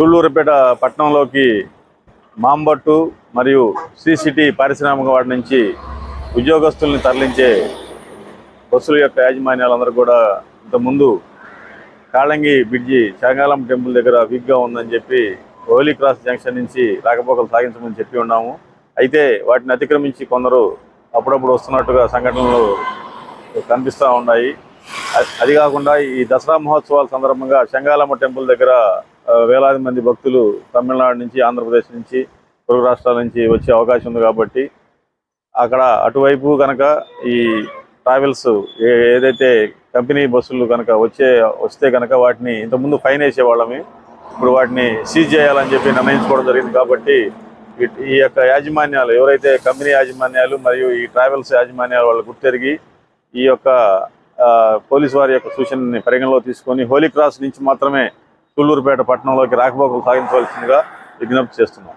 తుళ్ళూరుపేట పట్టణంలోకి మాంబట్టు మరియు శ్రీ సిటీ పారిశ్రామిక వాడి నుంచి ఉద్యోగస్తుల్ని తరలించే బస్సుల యొక్క యాజమాన్యాలందరూ కూడా ఇంతకుముందు కాళంగి బ్రిడ్జి శాంగాలం టెంపుల్ దగ్గర వీక్గా ఉందని చెప్పి హోలీ క్రాస్ జంక్షన్ నుంచి రాకపోకలు సాగించమని చెప్పి ఉన్నాము. అయితే వాటిని అతిక్రమించి కొందరు అప్పుడప్పుడు వస్తున్నట్టుగా సంఘటనలు కనిపిస్తూ ఉన్నాయి. అది కాకుండా ఈ దసరా మహోత్సవాల సందర్భంగా శంగాలమ్మ టెంపుల్ దగ్గర వేలాది మంది భక్తులు తమిళనాడు నుంచి ఆంధ్రప్రదేశ్ నుంచి పొరుగు రాష్ట్రాల నుంచి వచ్చే అవకాశం ఉంది కాబట్టి అక్కడ అటువైపు కనుక ఈ ట్రావెల్స్ ఏ- ఏదైతే కంపెనీ బస్సులు కనుక వచ్చే వస్తే కనుక వాటిని ఇంతకుముందు ఫైన్ వేసేవాళ్ళమి. ఇప్పుడు వాటిని సీజ్ చేయాలని చెప్పి నిర్ణయించుకోవడం జరిగింది కాబట్టి ఈ- యొక్క యాజమాన్యాలు ఎవరైతే కంపెనీ యాజమాన్యాలు మరియు ఈ ట్రావెల్స్ యాజమాన్యాలు వాళ్ళు గుర్తెరిగి ఈ యొక్క పోలీస్ పోలీసు వారి యొక్క సూచనని పరిగణలో తీసుకొని హోలీ క్రాస్ నుంచి మాత్రమే తుళ్ళూరుపేట పట్టణంలోకి రాకపోకలు సాగించవలసిందిగా విజ్ఞప్తి చేస్తున్నాం.